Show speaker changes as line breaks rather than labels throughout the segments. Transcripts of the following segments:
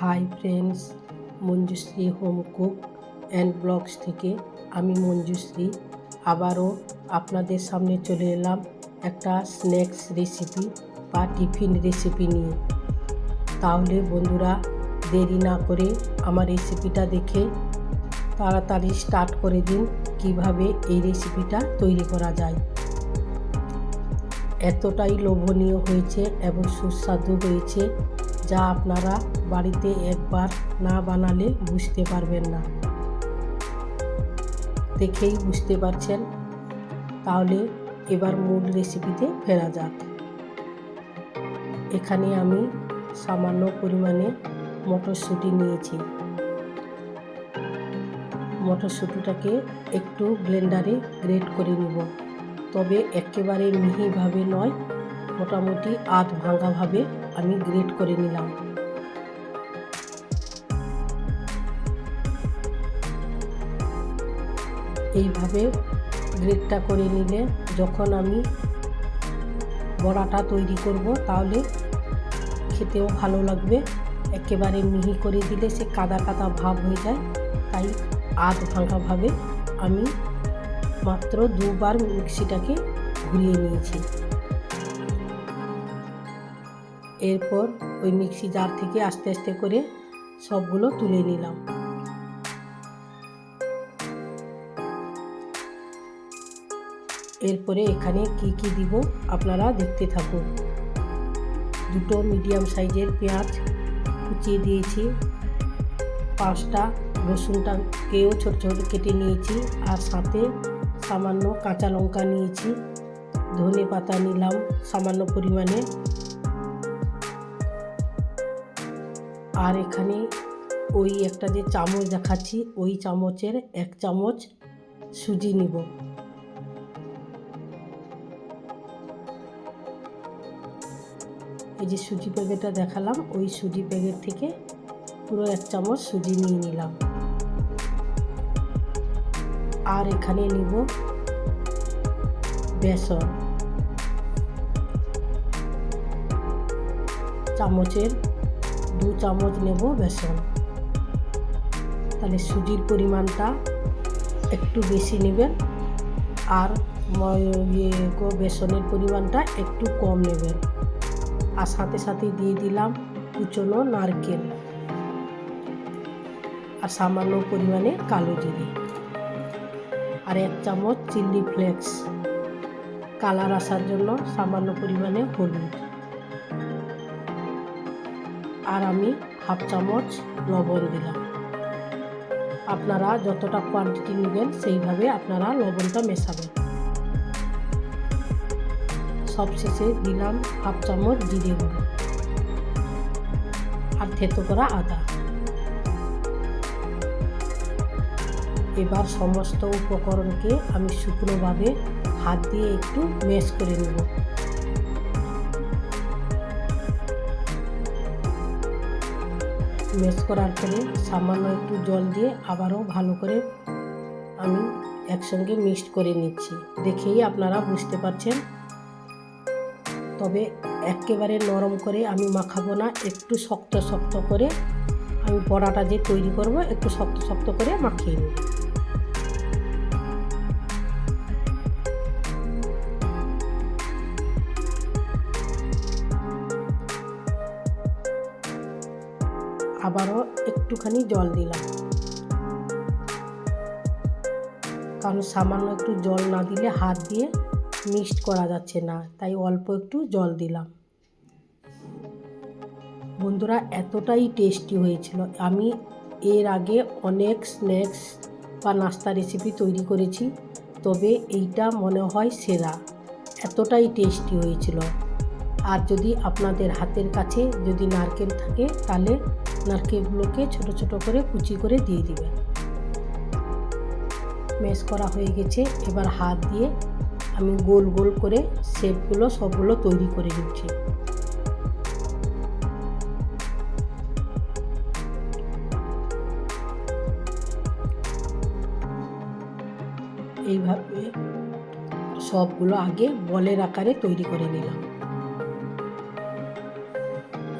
Hi friends, Manjushree home cook and blogs থেকে আমি মঞ্জুশ্রী। আবারও আপনাদের সামনে চলে এলাম একটা স্ন্যাক্স রেসিপি বা টিফিন রেসিপি নিয়ে। তাহলে বন্ধুরা, দেরি না করে আমার রেসিপিটা দেখে তাড়াতাড়ি স্টার্ট করে দিন কীভাবে এই রেসিপিটা তৈরি করা যায়। এতটাই লোভনীয় হয়েছে এবং সুস্বাদু হয়েছে যা আপনারা বাড়িতে একবার না বানালে বুঝতে পারবেন না। দেখেই বুঝতে পারছেন? তাহলে এবার মূল রেসিপিতে ফেরা যাক। এখানে আমি সামান্য পরিমাণে মটরশুঁটি নিয়েছি। মটরশুঁটিটাকে একটু ব্লেন্ডারে গ্রেট করে নিব। তবে একেবারে মিহিভাবে নয়, মোটামুটি আধ ভাঙাভাবে আমি গ্রেট করে নিলাম। এইভাবে গ্রেটটা করে নিলে যখন আমি বড়াটা তৈরি করব, তাহলে খেতেও ভালো লাগবে। একেবারে মিহি করে দিলে সে কাদা কাদা ভাব হয়ে যায়। তাই আধ ভাঙাভাবে আমি মাত্র দুবার মিক্সিটাকে ঘুরিয়ে নিয়েছি। এরপর ওই মিক্সি জার থেকে আস্তে আস্তে করে সবগুলো তুলে নিলাম। এরপরে এখানে কি কি দিব আপনারা দেখতে থাকুন। দুটো মিডিয়াম সাইজের পেঁয়াজ কুচিয়ে দিয়েছি। পাঁচটা রসুনটাকেও ছোট ছোট কেটে নিয়েছি আর সাথে সামান্য কাঁচা লঙ্কা নিয়েছি। ধনে পাতা নিলাম সামান্য পরিমাণে। আর এখানে ওই একটা যে চামচ দেখাচ্ছি, ওই চামচের এক চামচ সুজি নিব। এই যে সুজি প্যাকেটটা দেখালাম, ওই সুজি প্যাকেট থেকে পুরো এক চামচ সুজি নিয়ে নিলাম। আর এখানে নিব বেসন। চামচের দু চামচ নেব বেসন। তাহলে সুজির পরিমাণটা একটু বেশি নেবেন। আর ইয়ে বেসনের পরিমাণটা একটু কম নেবেন। আর সাথে সাথে দিয়ে দিলাম কুচনো নারকেল। আর সামান্য পরিমাণে কালো জিরে। আর এক চামচ চিলি ফ্লেক্স। কালার আসার জন্য সামান্য পরিমাণে হলুদ। আর আমি হাফ চামচ লবণ দিলাম। আপনারা যতটা কোয়ান্টিটি নেবেন, সেইভাবে আপনারা লবণটা মেশাবেন। সবশেষে দিলাম হাফ চামচ জিরে গুঁড়ো আর থেতো করা আদা। এবার সমস্ত উপকরণকে আমি শুকনোভাবে হাত দিয়ে একটু মেশ করে নেব। মেশ করার পরে সামান্য একটু জল দিয়ে আবারও ভালো করে আমি একসঙ্গে মিক্সড করে নিচ্ছি। দেখেই আপনারা বুঝতে পারছেন। তবে একেবারে নরম করে আমি মাখাবো না, একটু শক্ত শক্ত করে আমি বড়াটা যে তৈরি করব, একটু শক্ত শক্ত করে মাখিয়ে নেব। আবারও একটুখানি জল দিলাম। কারণ সামান্য একটু জল না দিলে হাত দিয়ে মিক্সড করা যাচ্ছে না, তাই অল্প একটু জল দিলাম। বন্ধুরা, এতটাই টেস্টি হয়েছিল। আমি এর আগে অনেক স্ন্যাক্স বা নাস্তা রেসিপি তৈরি করেছি, তবে এইটা মনে হয় সেরা। এতটাই টেস্টি হয়েছিল। আর যদি আপনাদের হাতের কাছে যদি নারকেল থাকে, তাহলে নারকেলগুলোকে ছোট ছোট করে কুচি করে দিয়ে দিবেন। মেশ করা হয়ে গেছে। এবার হাত দিয়ে আমি গোল গোল করে শেপগুলো সবগুলো তৈরি করে নিচ্ছি। এইভাবে সবগুলো আগে বলের আকারে তৈরি করে নিলাম।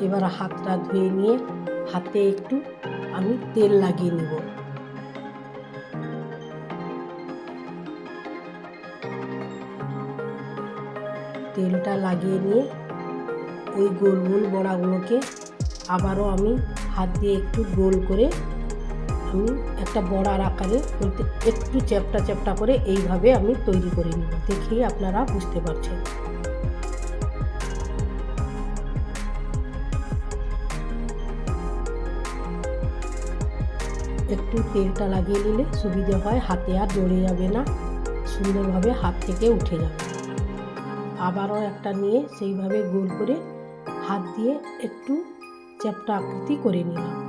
এবার হাতটা ধুয়ে নিয়ে হাতে একটু আমি তেল লাগিয়ে নেব। তেলটা লাগিয়ে নিয়ে ওই গোল গোল বড়াগুলোকে আবারও আমি হাত দিয়ে একটু গোল করে আমি একটা বড়ার আকারে বলতে একটু চ্যাপটা চ্যাপটা করে এইভাবে আমি তৈরি করে নিব। দেখেই আপনারা বুঝতে পারছেন। একটু তেলটা লাগিয়ে নিলে সুবিধা হয়, হাতে আর জড়ে যাবে না। সুন্দরভাবে হাত থেকে উঠে যাবে। আবারও একটা নিয়ে সেইভাবে গোল করে হাত দিয়ে একটু চ্যাপটা আকৃতি করে নিলাম।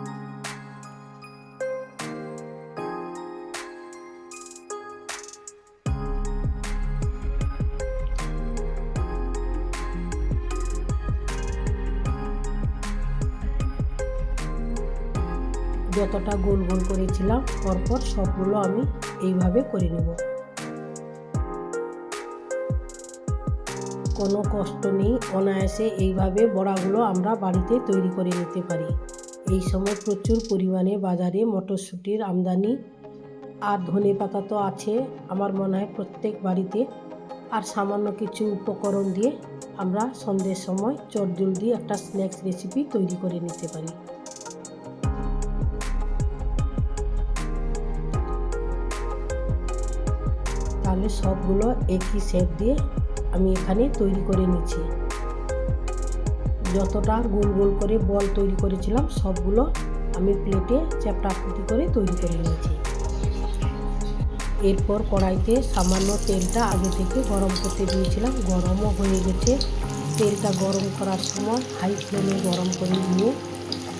যতটা গোল গোল করেছিলাম, পরপর সবগুলো আমি এইভাবে করে নেব। কোনো কষ্ট নেই, অনায়াসে এইভাবে বড়াগুলো আমরা বাড়িতে তৈরি করে নিতে পারি। এই সময় প্রচুর পরিমাণে বাজারে মটরশুঁটির আমদানি আর ধনে পাতা তো আছে, আমার মনে হয় প্রত্যেক বাড়িতে। আর সামান্য কিছু উপকরণ দিয়ে আমরা সন্ধ্যের সময় চটজলদি একটা স্ন্যাক্স রেসিপি তৈরি করে নিতে পারি। তাহলে সবগুলো একই শেপ দিয়ে আমি এখানে তৈরি করে নিচ্ছি। যতটা গোল গোল করে বল তৈরি করেছিলাম, সবগুলো আমি প্লেটে চ্যাপটা আকৃতি করে তৈরি করে নিয়েছি। এরপর কড়াইতে সামান্য তেলটা আগে থেকে গরম করতে দিয়েছিলাম। গরমও হয়ে গেছে। তেলটা গরম করার সময় হাই ফ্লেমে গরম করে নিয়ে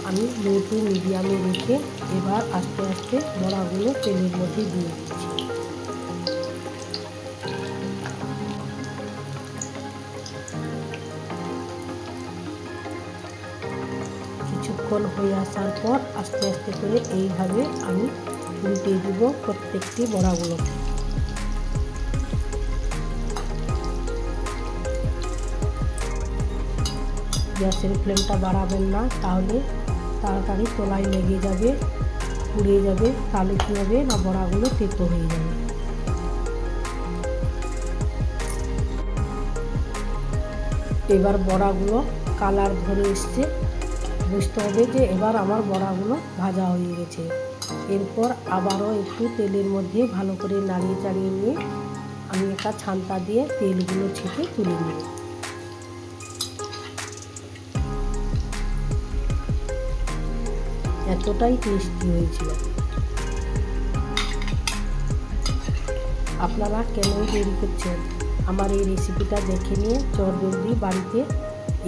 আমি লো মিডিয়ামে রেখে এবার আস্তে আস্তে বড়াগুলো তেলের মধ্যে দিয়ে দিচ্ছি। কিছুক্ষণ হয়ে আসার পর আস্তে আস্তে করে এইভাবে আমি উল্টে দিব প্রত্যেকটি বড়াগুলোকে গ্যাসের ফ্লেমটা বাড়াবেন না, তাহলে তাড়াতাড়ি তোলায় লেগে যাবে, পুড়ে যাবে তাহলে কী হবে না বড়াগুলো তেতো হয়ে যাবে। এবার বড়াগুলো কালার ধরে এসছে। বুঝতে হবে যে এবার আমার বড়াগুলো ভাজা হয়ে গেছে। এরপর আবারও একটু তেলের মধ্যে ভালো করে নাড়িয়ে চাড়িয়ে নিয়ে আমি একটা ছান্তা দিয়ে তেলগুলো ছেঁকে তুলে নিই। এতটাই টেস্টি হয়েছিল। আপনারা কেনই তৈরি করছেন? আমার এই রেসিপিটা দেখে নিয়ে চটজলদি বাড়িতে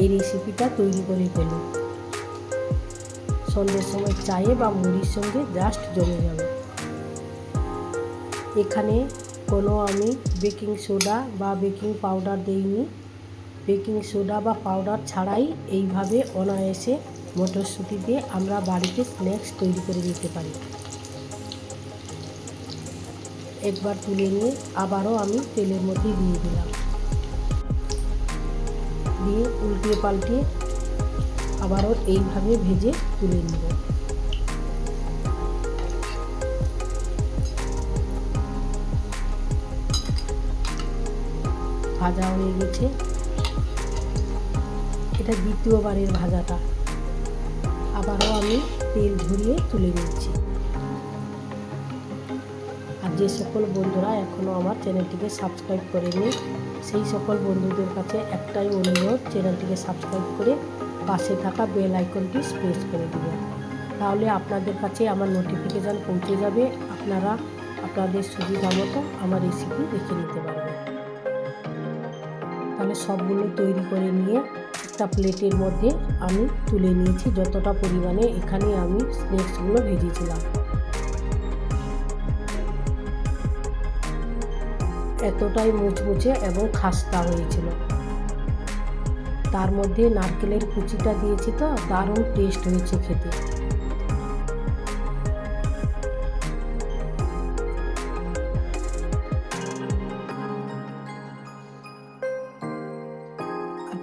এই রেসিপিটা তৈরি করে ফেলুন। সন্ধ্যের সময় চায়ে বা মুড়ির সঙ্গে জাস্ট জমে যাবে। এখানে কোনো আমি বেকিং সোডা বা বেকিং পাউডার দিইনি। বেকিং সোডা বা পাউডার ছাড়াই এইভাবে অনায়াসে মটরশুঁটি দিয়ে আমরা বাড়িতে স্ন্যাক্স তৈরি করে নিতে পারি। একবার তুলে নিয়ে আবারও আমি তেলের মধ্যে দিয়ে দিলাম। দিয়ে উল্টিয়ে পাল্টিয়ে আবারও এইভাবে ভেজে তুলে নেব। ভাজা হয়ে গেছে। এটা দ্বিতীয়বারের ভাজাটা। আবারও আমি তেল ঝরিয়ে তুলে নিচ্ছি। আর যে সকল বন্ধুরা এখনও আমার চ্যানেলটিকে সাবস্ক্রাইব করেনি, সেই সকল বন্ধুদের কাছে একটাই অনুরোধ, চ্যানেলটিকে সাবস্ক্রাইব করে পাশে থাকা বেল আইকনটি প্রেস করে দেবেন। তাহলে আপনাদের কাছে আমার নোটিফিকেশান পৌঁছে যাবে। আপনারা আপনাদের সুবিধা মতো আমার রেসিপি দেখে নিতে পারবেন। তাহলে সবগুলো তৈরি করে নিয়ে একটা প্লেটের মধ্যে আমি তুলে নিয়েছি যতটা পরিমাণে এখানে আমি স্ন্যাক্সগুলো ভেজেছিলাম। এতটাই মুচমুচে এবং খাস্তা হয়েছিল। তার মধ্যে নারকেলের কুচিটা দিয়েছি তো, দারুণ টেস্ট হয়েছে খেতে।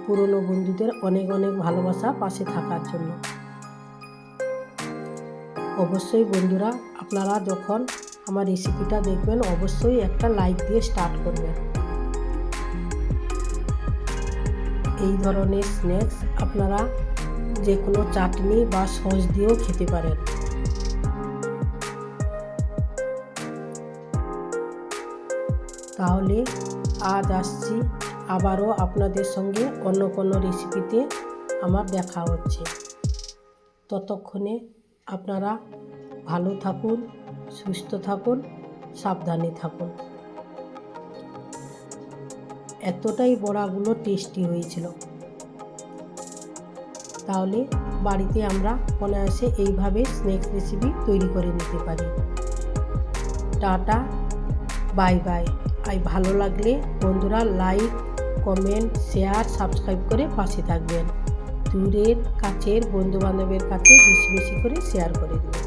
পুরনো বন্ধুদের অনেক অনেক ভালোবাসা পাশে থাকার জন্য। অবশ্যই বন্ধুরা, আপনারা যখন আমার রেসিপিটা দেখবেন, অবশ্যই একটা লাইক দিয়ে স্টার্ট করবেন। এই ধরনের স্ন্যাক্স আপনারা যে কোনো চাটনি বা সস দিয়েও খেতে পারেন। তাহলে আজ আসছি। আবারও আপনাদের সঙ্গে অন্য কোনো রেসিপিতে আমার দেখা হচ্ছে। ততক্ষণে আপনারা ভালো থাকুন, সুস্থ থাকুন, সাবধানে থাকুন। এতটাই বড়াগুলো টেস্টি হয়েছিল। তাহলে বাড়িতে আমরা অনায়াসে এইভাবে স্ন্যাক্স রেসিপি তৈরি করে নিতে পারি। টাটা বাই বাই আর ভালো লাগলে বন্ধুরা লাইক কমেন্ট শেয়ার সাবস্ক্রাইব করে পাশে থাকবেন। দূরের, কাছের বন্ধু বান্ধবের কাছে বেশি বেশি করে শেয়ার করে দেবেন।